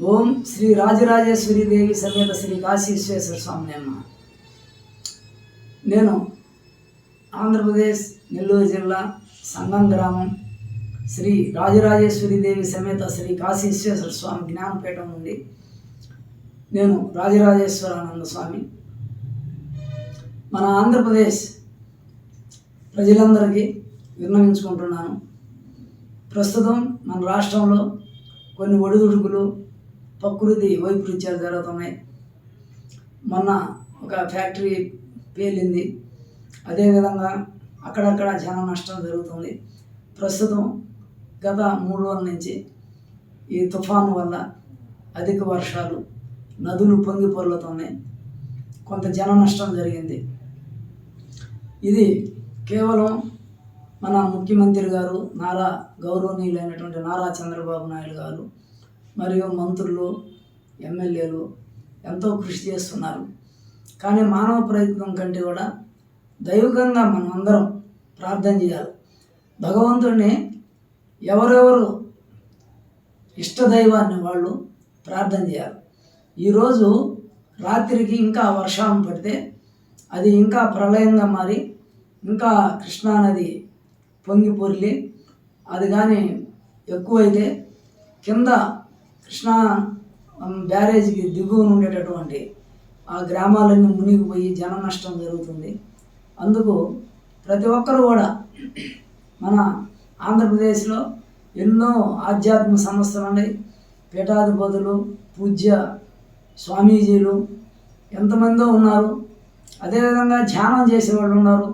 ఓం శ్రీ రాజరాజేశ్వరి దేవి సమేత శ్రీ కాశీశ్వేశ్వర స్వామి అమ్మ నేను ఆంధ్రప్రదేశ్ నెల్లూరు జిల్లా సంగం గ్రామం శ్రీ రాజరాజేశ్వరి దేవి సమేత శ్రీ కాశీశ్వేశ్వర స్వామి జ్ఞానపీఠం నుండి నేను రాజరాజేశ్వరానంద స్వామి. మన ఆంధ్రప్రదేశ్ ప్రజలందరికీ విన్నవించుకుంటున్నాను. ప్రస్తుతం మన రాష్ట్రంలో కొన్ని ఒడిదుడుకులు ప్రకృతి వైపరీత్యాలు జరుగుతున్నాయి. మొన్న ఒక ఫ్యాక్టరీ పేలింది. అదేవిధంగా అక్కడక్కడ జన నష్టం జరుగుతుంది. ప్రస్తుతం గత మూడు రోజుల నుంచి ఈ తుఫాను వల్ల అధిక వర్షాలు నదులు పొంగి పొర్లుతున్నాయి. కొంత జన నష్టం జరిగింది. ఇది కేవలం మన ముఖ్యమంత్రి గారు నారా గౌరవనీయులైనటువంటి నారా చంద్రబాబు నాయుడు గారు మరియు మంత్రులు ఎమ్మెల్యేలు ఎంతో కృషి చేస్తున్నారు. కానీ మానవ ప్రయత్నం కంటే కూడా దైవికంగా మనం అందరం ప్రార్థన చేయాలి. భగవంతుడిని ఎవరెవరు ఇష్టదైవాన్ని వాళ్ళు ప్రార్థన చేయాలి. ఈరోజు రాత్రికి ఇంకా వర్షం పడితే అది ఇంకా ప్రళయంగా మారి ఇంకా కృష్ణానది పొంగి పొర్లి అది కానీ ఎక్కువైతే కింద కృష్ణా బ్యారేజీకి దిగువన ఉండేటటువంటి ఆ గ్రామాలన్నీ మునిగిపోయి జన నష్టం జరుగుతుంది. అందుకు ప్రతి ఒక్కరు కూడా మన ఆంధ్రప్రదేశ్లో ఎన్నో ఆధ్యాత్మిక సంస్థలు ఉన్నాయి. పీఠాధిపతులు పూజ్య స్వామీజీలు ఎంతమందో ఉన్నారు. అదేవిధంగా ధ్యానం చేసేవాళ్ళు ఉన్నారు.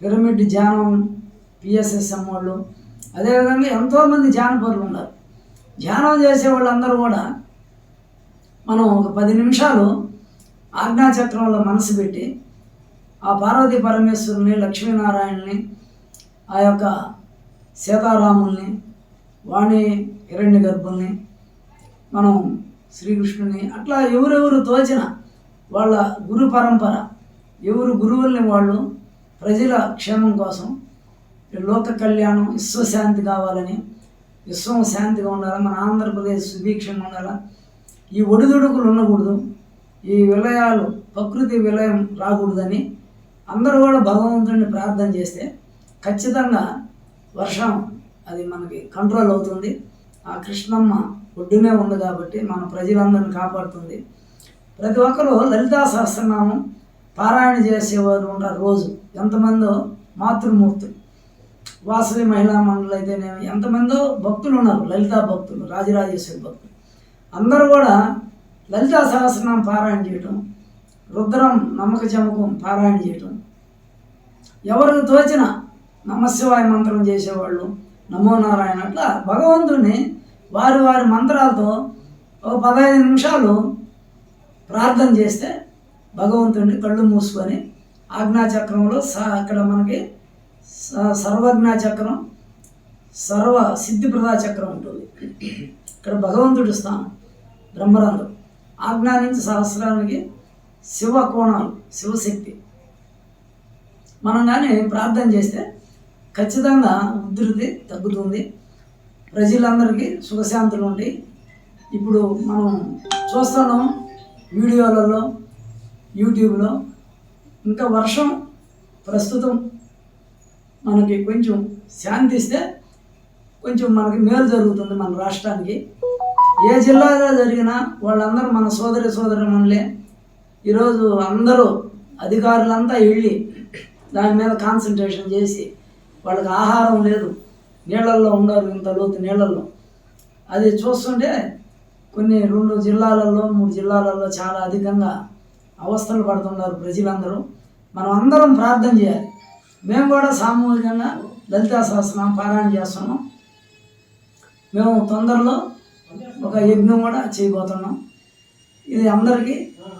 పిరమిడ్ ధ్యానం పిఎస్ఎస్ఎం వాళ్ళు. అదేవిధంగా ఎంతోమంది ధ్యానపరులు ఉన్నారు. ధ్యానం చేసే వాళ్ళందరూ కూడా మనం ఒక పది నిమిషాలు ఆజ్ఞాచక్రంలో మనసు పెట్టి ఆ పార్వతీ పరమేశ్వరుని లక్ష్మీనారాయణని ఆ యొక్క సీతారాముల్ని వాణి హిరణ్య గర్భుల్ని మనం శ్రీకృష్ణుని అట్లా ఎవరెవరు తోచిన వాళ్ళ గురు పరంపర ఎవరు గురువుల్ని వాళ్ళు ప్రజల క్షేమం కోసం లోక కళ్యాణం విశ్వశాంతి కావాలని విశ్వం శాంతిగా ఉండాలి? మన ఆంధ్రప్రదేశ్ సుభిక్షంగా ఉండాలి? ఈ ఒడిదుడుకులు ఉండకూడదు. ఈ విలయాలు ప్రకృతి విలయం రాకూడదని అందరూ కూడా భగవంతుడిని ప్రార్థన చేస్తే ఖచ్చితంగా వర్షం అది మనకి కంట్రోల్ అవుతుంది. ఆ కృష్ణమ్మ ఒడ్డునే ఉంది కాబట్టి మన ప్రజలందరిని కాపాడుతుంది. ప్రతి ఒక్కరూ లలితా సహస్రనామం పారాయణ చేసేవారు ఉంటారు రోజు. ఎంతమందో మాతృమూర్తులు. వాసవి మహిళా మండలి అయితేనేమి ఎంతమందో భక్తులు ఉన్నారు లలితా భక్తులు రాజరాజేశ్వరి భక్తులు. అందరూ కూడా లలితా సహస్రనామం పారాయణ చేయటం రుద్రం నమ్మక చమకం పారాయణ చేయటం. ఎవరికి తోచిన నమశివాయ మంత్రం చేసేవాళ్ళు నమో నారాయణ అట్లా భగవంతుడిని వారి వారి మంత్రాలతో ఒక పదహైదు నిమిషాలు ప్రార్థన చేస్తే భగవంతుడిని కళ్ళు మూసుకొని ఆజ్ఞాచక్రంలో స అక్కడ మనకి సర్వజ్ఞా చక్రం సర్వ సిద్ధిప్రదా చక్రం ఉంటుంది. ఇక్కడ భగవంతుడి స్థానం బ్రహ్మరంధ్రం. ఆజ్ఞా నుంచి సహస్రానికి శివ కోణాలు శివశక్తి. మనం కానీ ప్రార్థన చేస్తే ఖచ్చితంగా ఉధృతి తగ్గుతుంది. ప్రజలందరికీ సుఖశాంతులు ఉంటాయి. ఇప్పుడు మనం చూస్తున్నాం వీడియోలలో యూట్యూబ్లో. ఇంకా వర్షం ప్రస్తుతం మనకి కొంచెం శాంతి ఇస్తే కొంచెం మనకి మేలు జరుగుతుంది మన రాష్ట్రానికి. ఏ జిల్లాలో జరిగినా వాళ్ళందరూ మన సోదరి సోదరి మనలే. ఈరోజు అందరూ అధికారులంతా వెళ్ళి దాని మీద కాన్సన్ట్రేషన్ చేసి వాళ్ళకి ఆహారం లేదు. నీళ్ళల్లో ఉండరు ఇంత లోతు నీళ్ళల్లో. అది చూస్తుంటే కొన్ని రెండు జిల్లాలలో మూడు జిల్లాలలో చాలా అధికంగా అవస్థలు పడుతున్నారు ప్రజలందరూ. మనం అందరం ప్రార్థన చేయాలి. మేము కూడా సామూహికంగా లలితా సహస్రం పారాయణ చేస్తున్నాం. మేము తొందరలో ఒక యజ్ఞం కూడా చేయబోతున్నాం. ఇది అందరికీ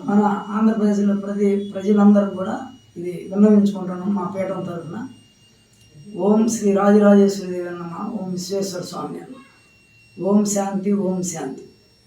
మన ఆంధ్రప్రదేశ్లో ప్రతి ప్రజలందరూ కూడా ఇది విన్నవించుకుంటున్నాం మా పీఠం తరఫున. ఓం శ్రీ రాజరాజేశ్వరి దేవి నమ ఓం విశ్వేశ్వర స్వామి అన్న ఓం శాంతి ఓం శాంతి.